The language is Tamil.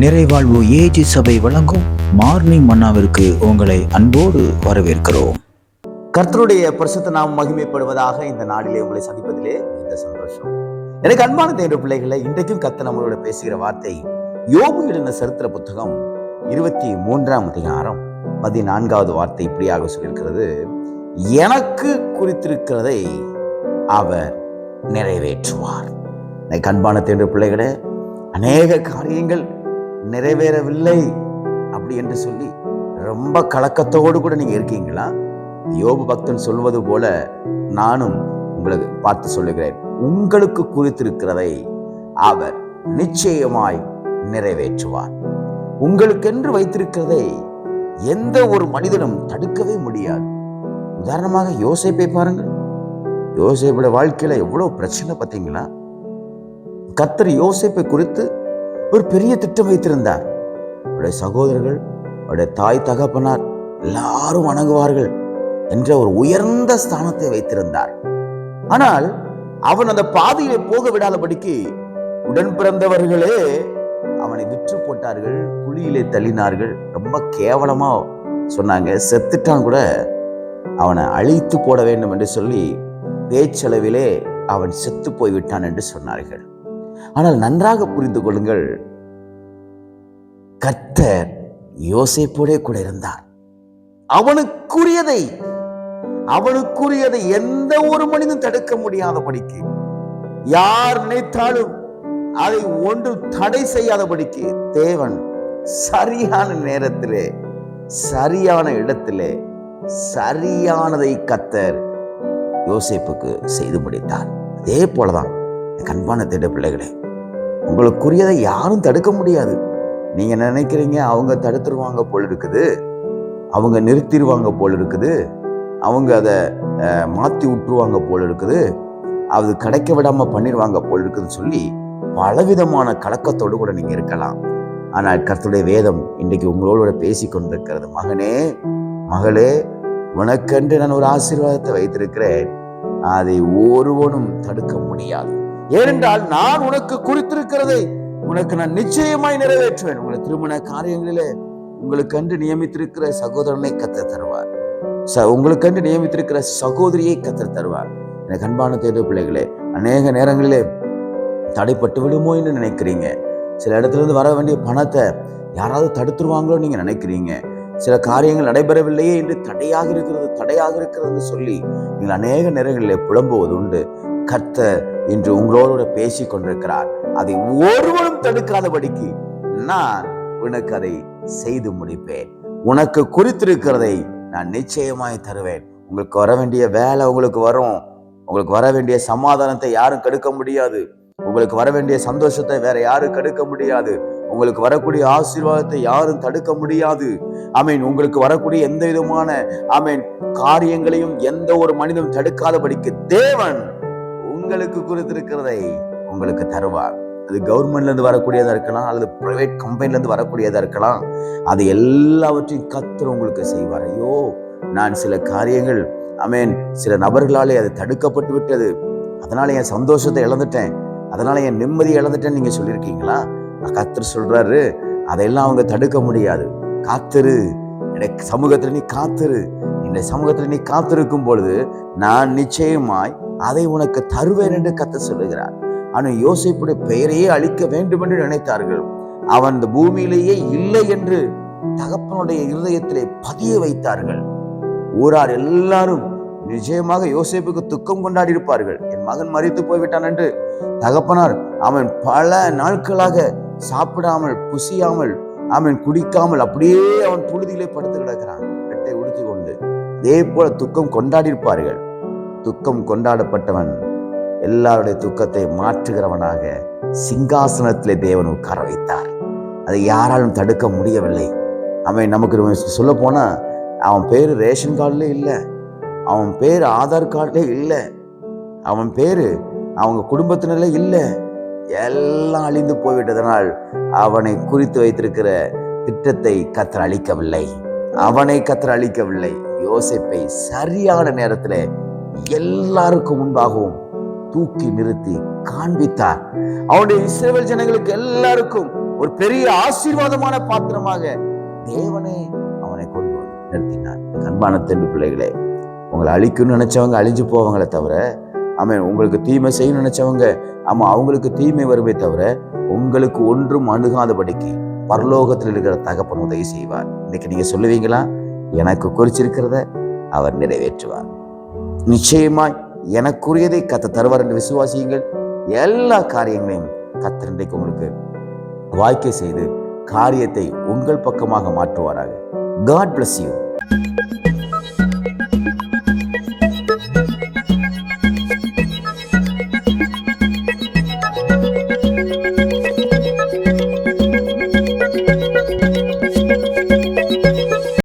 நிறைவாழ்வு ஏஜி சபை வழங்கும் மார்னிங் மன்னாவிற்கு உங்களை அன்போடு வரவேற்கிறோம். கர்த்தருடைய பரிசுத்த நாம் மகிமைப்படுவதாக இந்த நாளிலே உங்களை சந்திப்பதிலே இந்த சந்தோஷம். எனக்கு அன்பான தேவ பிள்ளைகளை இன்றைக்கும் கர்த்தர் நம்மளோட பேசுகிற வார்த்தை யோபு எழுதின சரித்திர புத்தகம் இருபத்தி மூன்றாம் அதிகாரம் பதினான்காவது வார்த்தை இப்படியாக சொல்லியிருக்கிறது எனக்கு குறித்திருக்கிறதை அவர் நிறைவேற்றுவார். கண்பான அன்பான பிள்ளைகளை பிள்ளைகளே அநேக காரியங்கள் நிறைவேறவில்லை அப்படி என்று சொல்லி ரொம்ப கலக்கத்தோடு கூட நீங்க இருக்கீங்களா? யோபு பக்தன் சொல்வது போல நானும் உங்களுக்கு பார்த்து சொல்லுகிறேன். உங்களுக்கு குறித்திருக்கிறதை அவர் நிச்சயமாய் நிறைவேற்றுவார். உங்களுக்கென்று வைத்திருக்கிறதை எந்த ஒரு மனிதனும் தடுக்கவே முடியாது. உதாரணமாக யோசேப்பை பாருங்கள். யோசேப்போட வாழ்க்கையில எவ்வளவு பிரச்சனை பார்த்தீங்களா? கத்தர் யோசைப்பை குறித்து ஒரு பெரிய திட்டம் வைத்திருந்தார். அவருடைய சகோதரர்கள் அவருடைய தாய் தகப்பனார் எல்லாரும் வணங்குவார்கள் என்ற ஒரு உயர்ந்த ஸ்தானத்தை வைத்திருந்தார். ஆனால் அவன் அந்த பாதையிலே போக விடாதபடிக்கு உடன் பிறந்தவர்களே அவனை விற்று போட்டார்கள் குழியிலே தள்ளினார்கள். ரொம்ப கேவலமா சொன்னாங்க. செத்துட்டான் கூட அவனை அழித்து போட வேண்டும் என்று சொல்லி பேச்சளவிலே அவன் செத்து போய்விட்டான் என்று சொன்னார்கள். ஆனால் நன்றாக புரிந்து கொள்ளுங்கள். கர்த்தர் யோசிப்போடே கூட இருந்தார். அவனுக்குரியதை அவனுக்குரியதை எந்த ஒரு மனிதன் தடுக்க முடியாதபடிக்கு யார் நினைத்தாலும் அதை ஒன்று தடை செய்யாதபடிக்கு தேவன் சரியான நேரத்திலே சரியான இடத்திலே சரியானதை கத்தர் யோசிப்புக்கு செய்து முடித்தார். அதே போலதான் கண்பான திட்ட பிள்ளைகளே உங்களுக்குரியதை யாரும் தடுக்க முடியாது. நீங்க நினைக்கிறீங்க அவங்க தடுத்துருவாங்க போல் இருக்குது. அவங்க நிறுத்திடுவாங்க போல் இருக்குது. அவங்க அதை மாற்றி விட்டுருவாங்க போல் இருக்குது. அது கிடைக்க விடாமல் பண்ணிடுவாங்க போல் இருக்குதுன்னு சொல்லி பலவிதமான கலக்கத்தோடு கூட நீங்கள் இருக்கலாம். ஆனால் கர்த்தருடைய வேதம் இன்றைக்கு உங்களோட பேசி கொண்டிருக்கிறது. மகனே மகளே உனக்கென்று நான் ஒரு ஆசீர்வாதத்தை வைத்திருக்கிறேன். அதை ஒருவனும் தடுக்க முடியாது. ஏனென்றால் நான் உனக்கு குறித்திருக்கிறதை உனக்கு நான் நிச்சயமாய் நிறைவேற்றுவேன். உங்களை திருமண காரியங்களிலே உங்களுக்கென்று நியமித்திருக்கிற சகோதரனை கத்த தருவார். ச உங்களுக்கென்று நியமித்திருக்கிற சகோதரியை கத்த தருவார். எனக்கு அன்பான தேர்வு பிள்ளைகளே அநேக நேரங்களிலே தடைப்பட்டு விடுமோ என்று நினைக்கிறீங்க. சில இடத்துல இருந்து வர வேண்டிய பணத்தை யாராவது தடுத்துருவாங்களோ நீங்க நினைக்கிறீங்க. சில காரியங்கள் நடைபெறவில்லையே என்று தடையாக இருக்கிறது தடையாக இருக்கிறது சொல்லி நீங்கள் அநேக நேரங்களிலே புலம்புவது உண்டு கர்த்தர் இன்று உங்களோட பேசி கொண்டிருக்கிறார். அதை ஒருவரும் தடுக்காதபடிக்கு நான் உனக்கு அதை செய்து முடிப்பேன். உனக்கு குறித்திருக்கிறதை நான் நிச்சயமாய் தருவேன். உங்களுக்கு வர வேண்டிய வேலை உங்களுக்கு வரும். உங்களுக்கு வர வேண்டிய சமாதானத்தை யாரும் கெடுக்க முடியாது. உங்களுக்கு வர வேண்டிய சந்தோஷத்தை வேற யாரும் கெடுக்க முடியாது. உங்களுக்கு வரக்கூடிய ஆசீர்வாதத்தை யாரும் தடுக்க முடியாது. ஆமீன். உங்களுக்கு வரக்கூடிய எந்த விதமான ஆமீன் காரியங்களையும் எந்த ஒரு மனிதனும் தடுக்காதபடிக்கு தேவன் உங்களுக்கு குறித்திருக்கிறதை உங்களுக்கு தருவார். அது கவர்மெண்ட்ல இருந்து வரக்கூடியதா இருக்கலாம் அல்லது பிரைவேட் கம்பெனில இருந்து வரக்கூடியதா இருக்கலாம். அது எல்லாவற்றையும் கத்துற உங்களுக்கு செய்வார். ஐயோ நான் சில காரியங்கள் அமேன் சில நபர்களாலே அது தடுக்கப்பட்டு விட்டது. அதனால என் சந்தோஷத்தை இழந்துட்டேன். அதனால என் நிம்மதி இழந்துட்டேன்னு நீங்க சொல்லியிருக்கீங்களா? கத்தர் சொல்றாரு. அதையெல்லாம் அவங்க தடுக்க முடியாது. காத்திரு. என்னை சமூகத்தில் நீ காத்திரு. என்னை சமூகத்தில் நீ காத்திருக்கும் பொழுது நான் நிச்சயமாய் அதை உனக்கு தருவேன் என்று கத்த சொல்லுகிறார். ஆனால் யோசிப்புடைய பெயரையே அழிக்க வேண்டும் என்று நினைத்தார்கள். அவன் இந்த பூமியிலேயே இல்லை என்று தகப்பனுடைய இருதயத்திலே பதிய வைத்தார்கள். ஊரார் எல்லாரும் நிச்சயமாக யோசிப்புக்கு துக்கம் கொண்டாடி இருப்பார்கள் என் மகன் மறித்து போய்விட்டான் என்று தகப்பனார் அவன் பல நாட்களாக சாப்பிடாமல் புசியாமல் அவன் குடிக்காமல் அப்படியே அவன் புழுதியிலே படுத்து கிடக்கிறான். வெட்டை உடுத்தி கொண்டு அதே போல துக்கம் கொண்டாடி இருப்பார்கள் துக்கம் கொண்டாடப்பட்டவன் எல்லாருடைய துக்கத்தை மாற்றுகிறவனாக சிங்காசனத்திலே தேவன் உட்கார வைத்தார். அதை யாராலும் தடுக்க முடியவில்லை. அவன் நமக்கு சொல்ல போனால் அவன் பேர் ரேஷன் கார்டுல இல்லை. அவன் பேர் ஆதார் கார்டுல இல்லை. அவன் பேர் அவங்க குடும்பத்தினரில் இல்லை. எல்லாம் அழிந்து போய்விட்டதனால் அவனை குறித்து வைத்திருக்கிற திட்டத்தை கத்தர் அளிக்கவில்லை அவனை கத்தர் அளிக்கவில்லை யோசிப்பை சரியான நேரத்தில் எல்லாருக்கும் முன்பாகவும் தூக்கி நிறுத்தி காண்பித்தார். அவனுடைய இஸ்ரேல் ஜனங்களுக்கு எல்லாருக்கும் ஒரு பெரிய ஆசீர்வாதமான பாத்திரமாக தேவனே அவனை கொண்டு வந்து நிறுத்தினார். அன்பான தெண்டு பிள்ளைகளே உங்களை அழிக்கணும்னு நினைச்சவங்க அழிஞ்சு போவாங்களே தவிர ஆமாம் உங்களுக்கு தீமை செய்யணும்னு நினைச்சவங்க ஆமாம் அவங்களுக்கு தீமை வருமே தவிர உங்களுக்கு ஒன்றும் அணுகாதபடிக்கு பரலோகத்தில் இருக்கிற தகப்பன் உதவி செய்வார். இன்னைக்கு நீங்க சொல்லுவீங்களா? எனக்கு குறிச்சிருக்கிறத அவர் நிறைவேற்றுவார். நிச்சயமாய் எனக்குரியதை கத்த தருவார் என்று விசுவாசியுங்கள். எல்லா காரியங்களையும் கத்த இன்றைக்கு உங்களுக்கு வாய்க்கை செய்து காரியத்தை உங்கள் பக்கமாக மாற்றுவாராக. God bless you